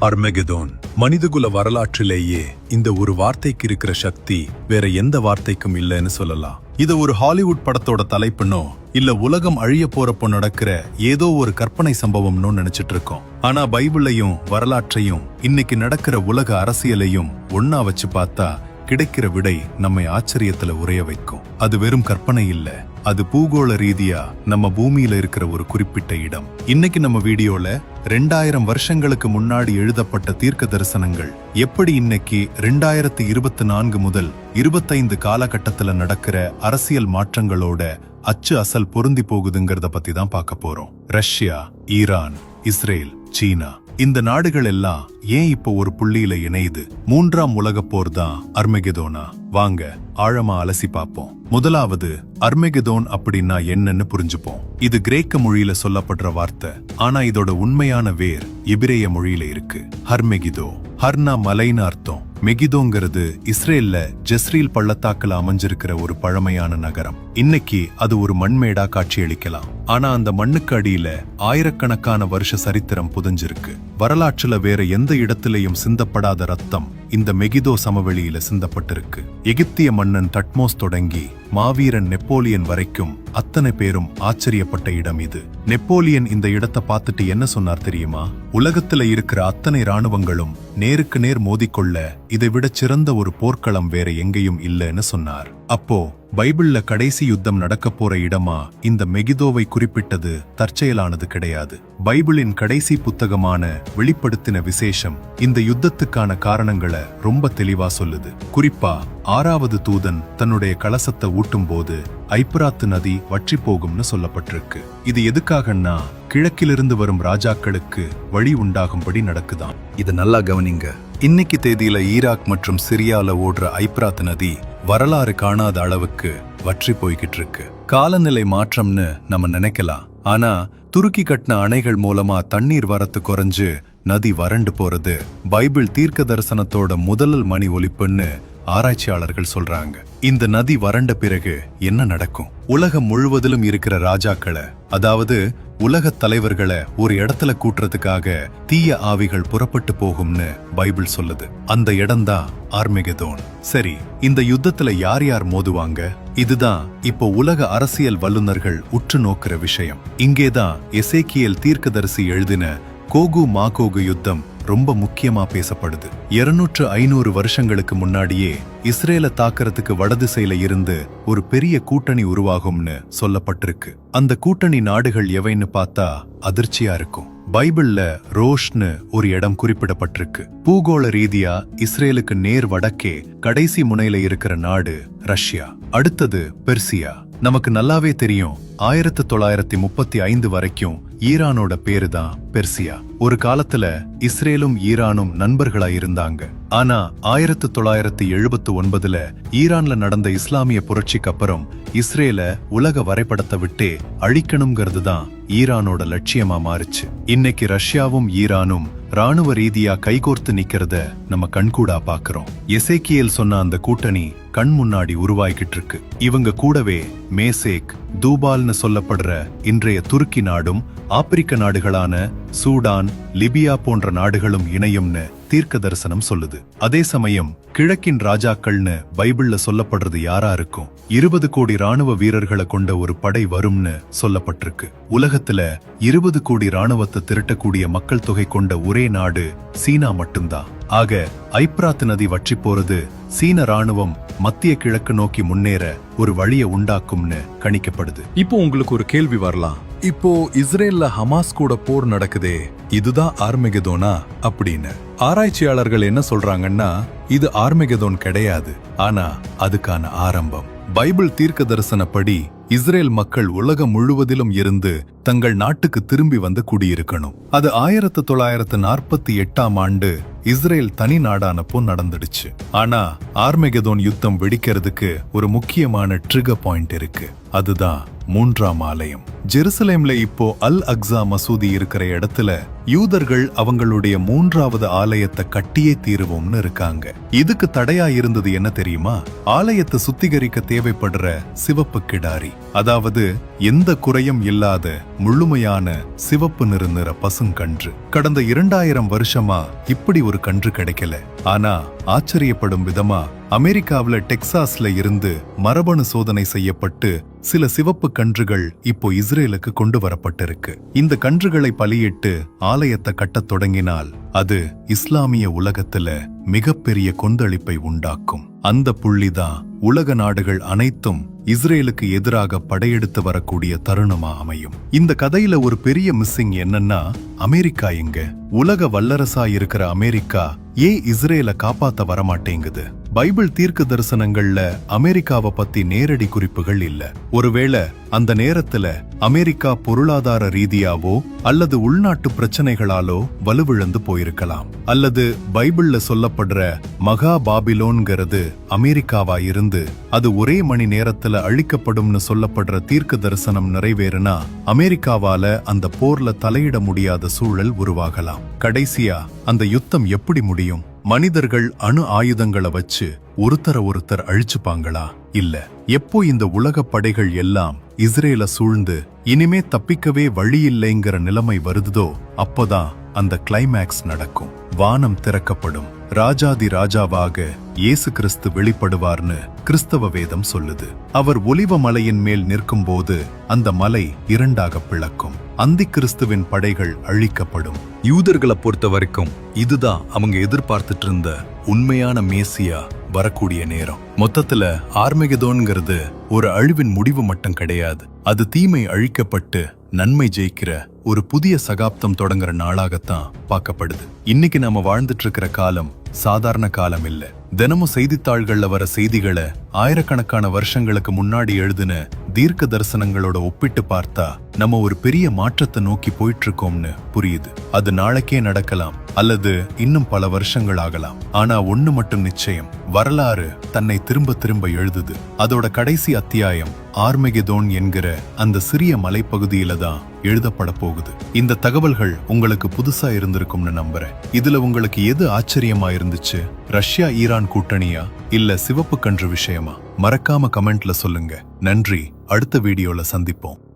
அர்மெகதோன். மனிதகுல வரலாற்றிலேயே இந்த ஒரு வார்த்தைக்கு இருக்கிற சக்தி வேற எந்த வார்த்தைக்கும் இல்லைன்னு சொல்லலாம். இது ஒரு ஹாலிவுட் படத்தோட தலைப்புனோ இல்ல உலகம் அழிய போறப்போ நடக்கிற ஏதோ ஒரு கற்பனை சம்பவம்னு நினைச்சிட்டு இருக்கோம் ஆனா பைபிளையும் வரலாற்றையும் இன்னைக்கு நடக்கிற உலக அரசியலையும் ஒன்னா வச்சு பார்த்தா கிடைக்கிற விடை நம்மை ஆச்சரியத்துல உரைய வைக்கும். அது வெறும் கற்பனை இல்லை. அது பூகோள ரீதியா நம்ம பூமியில இருக்கிற ஒரு குறிப்பிட்ட இடம். இன்னைக்கு நம்ம வீடியோல ரெண்டாயிரம் வருஷங்களுக்கு முன்னாடி எழுதப்பட்ட தீர்க்க தரிசனங்கள் எப்படி இன்னைக்கு ரெண்டாயிரத்தி இருபத்தி நான்கு முதல் இருபத்தைந்து காலகட்டத்துல நடக்கிற அரசியல் மாற்றங்களோட அச்சு அசல் பொருந்தி போகுதுங்கிறத பத்தி தான் பார்க்க போறோம். ரஷ்யா ஈரான் இஸ்ரேல் சீனா. இந்த நாடுகள் எல்லாம் ஏன் இப்போ ஒரு புள்ளியில இணையுது? மூன்றாம் உலகப் போர் தான் அர்மெகெதோனா? வாங்க ஆழமா அலசி பார்ப்போம். முதலாவது அர்மெகெதோன் அப்படின்னா என்னன்னு புரிஞ்சுப்போம். இது கிரேக்க மொழியில சொல்லப்படுற வார்த்தை. ஆனா இதோட உண்மையான வேர் எபிரேய மொழியில இருக்கு. ஹர்மெகிதோ. ஹர்னா மலைன்னு அர்த்தம். மெகிதோங்கிறது இஸ்ரேல்ல ஜெஸ்ரீல் பள்ளத்தாக்குல அமைஞ்சிருக்கிற ஒரு பழமையான நகரம். இன்னைக்கு அது ஒரு மண்மேடா காட்சியளிக்கலாம். ஆனா அந்த மண்ணுக்கு அடியில ஆயிரக்கணக்கான வருஷ சரித்திரம் புதைஞ்சிருக்கு. வரலாற்றுல வேற எந்த இடத்திலையும் சிந்தப்படாத ரத்தம் இந்த மெகிதோ சமவெளியில சிந்தப்பட்டிருக்கு. எகிப்திய மன்னன் தட்மோஸ் தொடங்கி மாவீரன் நெப்போலியன் வரைக்கும் அத்தனை பேரும் ஆச்சரியப்பட்ட இடம் இது. நெப்போலியன் இந்த இடத்தை பார்த்துட்டு என்ன சொன்னார் தெரியுமா? உலகத்துல இருக்கிற அத்தனை ராணுவங்களும் நேருக்கு நேர் மோதிக்கொள்ள இதை விட சிறந்த ஒரு போர்க்களம் வேற எங்கேயும் இல்லைன்னு சொன்னார். அப்போ பைபிள்ல கடைசி யுத்தம் நடக்க போற இடமா இந்த மெகிதோவை குறிப்பிட்டது தற்செயலானது கிடையாது. பைபிளின் கடைசி புத்தகமான வெளிப்படுத்தின விசேஷம் இந்த யுத்தத்துக்கான காரணங்களை ரொம்ப தெளிவா சொல்லுது. குறிப்பா ஆறாவது தூதன் தன்னுடைய கலசத்தை ஊட்டும் போது ஐப்ராத்து நதி வற்றி போகும்னு சொல்லப்பட்டிருக்கு. இது எதுக்காகன்னா கிழக்கிலிருந்து வரும் ராஜாக்களுக்கு வழி உண்டாகும்படி நடக்குதாம் இது நல்லா கவனிங்க. இன்னைக்கு தேதியில ஈராக் மற்றும் சிரியால ஓடுற ஐப்ராத் நதி வரலாறு காணாத அளவுக்கு வற்றி போய்கிட்டு இருக்கு காலநிலை மாற்றம்னு நம்ம நினைக்கலாம். ஆனா துருக்கி கட்டின அணைகள் மூலமா தண்ணீர் வரத்து குறைஞ்சு நதி வறண்டு போறது பைபிள் தீர்க்க தரிசனத்தோட முதல் மணி ஒலிப்புன்னு ஆராய்ச்சியாளர்கள் சொல்றாங்க. இந்த நதி வறண்ட பிறகு என்ன நடக்கும்? உலகம் முழுவதிலும் இருக்கிற ராஜாக்களை அதாவது உலகத் தலைவர்களை ஒரு இடத்துல கூட்டுறதுக்காக தீய ஆவிகள் புறப்பட்டு போகும்னு பைபிள் சொல்லுது. அந்த இடம்தான் ஆர்மெகதோன். சரி இந்த யுத்தத்துல யார் யார் மோதுவாங்க? இதுதான் இப்போ உலக அரசியல் வல்லுநர்கள் உற்று நோக்கிற விஷயம். இங்கேதான் எசேக்கியல் தீர்க்கதரிசி எழுதின கோகு மாகோகு யுத்தம் ரொம்ப முக்கியமா பேசப்படுது. இருநூற்று ஐநூறு வருஷங்களுக்கு முன்னாடியே இஸ்ரேல தாக்கறதுக்கு வடதிசையில இருந்து ஒரு பெரிய கூட்டணி உருவாகும்னு சொல்லப்பட்டிருக்கு. அந்த கூட்டணி நாடுகள் எவைன்னு பார்த்தா அதிர்ச்சியா இருக்கும். பைபிள்ல ரோஷ்னு ஒரு இடம் குறிப்பிடப்பட்டிருக்கு. பூகோள ரீதியா இஸ்ரேலுக்கு நேர் வடக்கே கடைசி முனையில இருக்கிற நாடு ரஷ்யா. அடுத்தது பெர்சியா. நமக்கு நல்லாவே தெரியும் ஆயிரத்து தொள்ளாயிரத்தி முப்பத்தி ஐந்து வரைக்கும் ஈரானோட பேரு தான் பெர்சியா. ஒரு காலத்துல இஸ்ரேலும் ஈரானும் நண்பர்களா இருந்தாங்க ஆனா ஆயிரத்து தொள்ளாயிரத்தி எழுபத்து ஒன்பதுல ஈரான்ல நடந்த இஸ்லாமிய புரட்சிக்கு அப்புறம் இஸ்ரேல உலக வரைபடத்தை விட்டே அழிக்கணுங்கிறது தான் ஈரானோட லட்சியமா மாறுச்சு. இன்னைக்கு ரஷ்யாவும் ஈரானும் ராணுவ ரீதியா கைகோர்த்து நிக்கிறத நம்ம கண்கூடா பாக்குறோம். எசேக்கியல் சொன்ன அந்த கூட்டணி கண் முன்னாடி உருவாகிட்டு இருக்கு இவங்க கூடவே மேசேக் தூபால்னு சொல்லப்படுற இன்றைய துருக்கி நாடும் ஆப்பிரிக்க நாடுகளான சூடான் லிபியா போன்ற நாடுகளும் இணையும்னு தீர்க்க தரிசனம் சொல்லுது. அதே சமயம் கிழக்கின் ராஜாக்கள்னு பைபிள்ல சொல்லப்படுறது யாரா இருக்கும்? இருபது கோடி ராணுவ வீரர்களை கொண்ட ஒரு படை வரும்னு சொல்லப்பட்டிருக்கு. உலகத்துல இருபது கோடி ராணுவத்தை திரட்டக்கூடிய மக்கள் தொகை கொண்ட ஒரே நாடு சீனா மட்டும்தான். ஆக ஐப்ராத் நதி வற்றி போறது சீன ராணுவம் மத்திய கிழக்கு நோக்கி முன்னேற ஒரு வழியை உண்டாக்கும்னு கணிக்கப்படுது. இப்போ உங்களுக்கு ஒரு கேள்வி வரலாம். இப்போ இஸ்ரேல்ல ஹமாஸ் கூட போர் நடக்குதே இதுதான் ஆர்மெகதோனா அப்படின்னு. ஆராய்ச்சியாளர்கள் என்ன சொல்றாங்கன்னா இது ஆர்மெகதோன் கிடையாது ஆனா அதுக்கான ஆரம்பம். பைபிள் தீர்க்க தரிசனப்படி இஸ்ரேல் மக்கள் உலகம் முழுவதிலும் இருந்து தங்கள் நாட்டுக்கு திரும்பி வந்து குடியிருக்கணும். அது ஆயிரத்து தொள்ளாயிரத்து நாற்பத்தி எட்டாம் ஆண்டு இஸ்ரேல் தனி நாடானப்போ நடந்துடுச்சு. ஆனா ஆர்மெகதோன் யுத்தம் வெடிக்கிறதுக்கு ஒரு முக்கியமான ட்ரிகர் பாயிண்ட் இருக்கு. அதுதான் மூன்றாம் ஆலயம். ஜெருசலேம்ல இப்போ அல் அக்ஸா மசூதி இருக்கிற இடத்துல யூதர்கள் அவங்களுடைய மூன்றாவது ஆலயத்தை கட்டியே தீருவோம்னு இருக்காங்க. இதுக்கு தடையா இருந்தது என்ன தெரியுமா? ஆலயத்தை சுத்திகரிக்க தேவைப்படுற சிவப்பு கிடாரி. அதாவது எந்த குறையும் இல்லாத முழுமையான சிவப்பு நிறுநிற பசுங்கன்று. கடந்த இரண்டாயிரம் வருஷமா இப்படி ஒரு கன்று கிடைக்கல. ஆனா ஆச்சரியப்படும் விதமா அமெரிக்காவுல டெக்சாஸ்ல இருந்து மரபணு சோதனை செய்யப்பட்டு சில சிவப்பு கன்றுகள் இப்போ இஸ்ரேலுக்கு கொண்டு வரப்பட்டிருக்கு. இந்த கன்றுகளை பலியிட்டு ஆலயத்தை கட்டத் தொடங்கினால் அது இஸ்லாமிய உலகத்துல மிகப்பெரிய கொந்தளிப்பை உண்டாக்கும். அந்த புள்ளிதான் உலக நாடுகள் அனைத்தும் இஸ்ரேலுக்கு எதிராக படையெடுத்து வரக்கூடிய தருணமா அமையும். இந்த கதையில ஒரு பெரிய மிஸ்ஸிங் என்னன்னா அமெரிக்கா எங்க? உலக வல்லரசா இருக்கிற அமெரிக்கா ஏன் இஸ்ரேலை காப்பாற்ற வரமாட்டேங்குது? பைபிள் தீர்க்க தரிசனங்கள்ல அமெரிக்காவை பத்தி நேரடி குறிப்புகள் இல்ல. ஒருவேளை அந்த நேரத்துல அமெரிக்கா பொருளாதார ரீதியாவோ அல்லது உள்நாட்டு பிரச்சனைகளாலோ வலுவிழந்து போயிருக்கலாம். அல்லது பைபிள்ல சொல்லப்படுற மகா பாபிலோன்கிறது அமெரிக்காவா இருந்து அது ஒரே மணி நேரத்துல அழிக்கப்படும்னு சொல்லப்படுற தீர்க்க தரிசனம் நிறைவேறுனா அமெரிக்காவால அந்த போர்ல தலையிட முடியாத சூழல் உருவாகலாம். கடைசியா அந்த யுத்தம் எப்படி முடியும்? மனிதர்கள் அணு ஆயுதங்களை வச்சு ஒருத்தர ஒருத்தர் அழிச்சுப்பாங்களா? இல்ல. எப்போ இந்த உலக படைகள் எல்லாம் இஸ்ரேல சூழ்ந்து இனிமே தப்பிக்கவே வழி இல்லைங்கிற நிலைமை வருதுதோ அப்போதான் அந்த கிளைமேக்ஸ் நடக்கும். வானம் திறக்கப்படும். ராஜாதி ராஜாவாக இயேசு கிறிஸ்து வெளிப்படுவார்னு கிறிஸ்தவ வேதம் சொல்லுது. அவர் ஒலிவ மலையின் மேல் நிற்கும்போது அந்த மலை இரண்டாக பிளக்கும். அந்தி கிறிஸ்துவின் படைகள் அழிக்கப்படும். யூதர்களை பொறுத்த வரைக்கும் இதுதான் அவங்க எதிர்பார்த்துட்டு இருந்த உண்மையான மேசியா வரக்கூடிய நேரம். மொத்தத்துல ஆர்மெகதோன்ங்கிறது ஒரு அழிவின் முடிவு மட்டும் கிடையாது. அது தீமை அழிக்கப்பட்டு நன்மை ஜெயிக்கிற ஒரு புதிய சகாப்தம் தொடங்குற நாளாகத்தான் பார்க்கப்படுது. இன்னைக்கு நாம வாழ்ந்துட்டு இருக்கிற காலம் சாதாரண காலம் இல்ல. தினமும் செய்தித்தாள்கள்ல வர செய்திகளை ஆயிரக்கணக்கான வருஷங்களுக்கு முன்னாடி எழுதின தீர்க்க தரிசனங்களோட ஒப்பிட்டு பார்த்தா நம்ம ஒரு பெரிய மாற்றத்தை நோக்கி போயிட்டு இருக்கோம்னு புரியுது. அது நாளைக்கே நடக்கலாம் அல்லது இன்னும் பல வருஷங்கள் ஆகலாம். ஆனா ஒண்ணு மட்டும் நிச்சயம் வரலாறு தன்னை திரும்ப திரும்ப எழுதுது. அதோட கடைசி அத்தியாயம் ஆர்மெகெதோன் என்கிற அந்த சிறிய மலைப்பகுதியில தான் எழுதப்பட போகுது. இந்த தகவல்கள் உங்களுக்கு புதுசா இருந்திருக்கும்னு நம்புறேன். இதுல உங்களுக்கு எது ஆச்சரியமா இருந்துச்சு? ரஷ்யா ஈரான் கூட்டணியா? இல்ல சிவப்பு கன்று விஷயமா? மறக்காம கமெண்ட்ல சொல்லுங்க. நன்றி. அடுத்த வீடியோல சந்திப்போம்.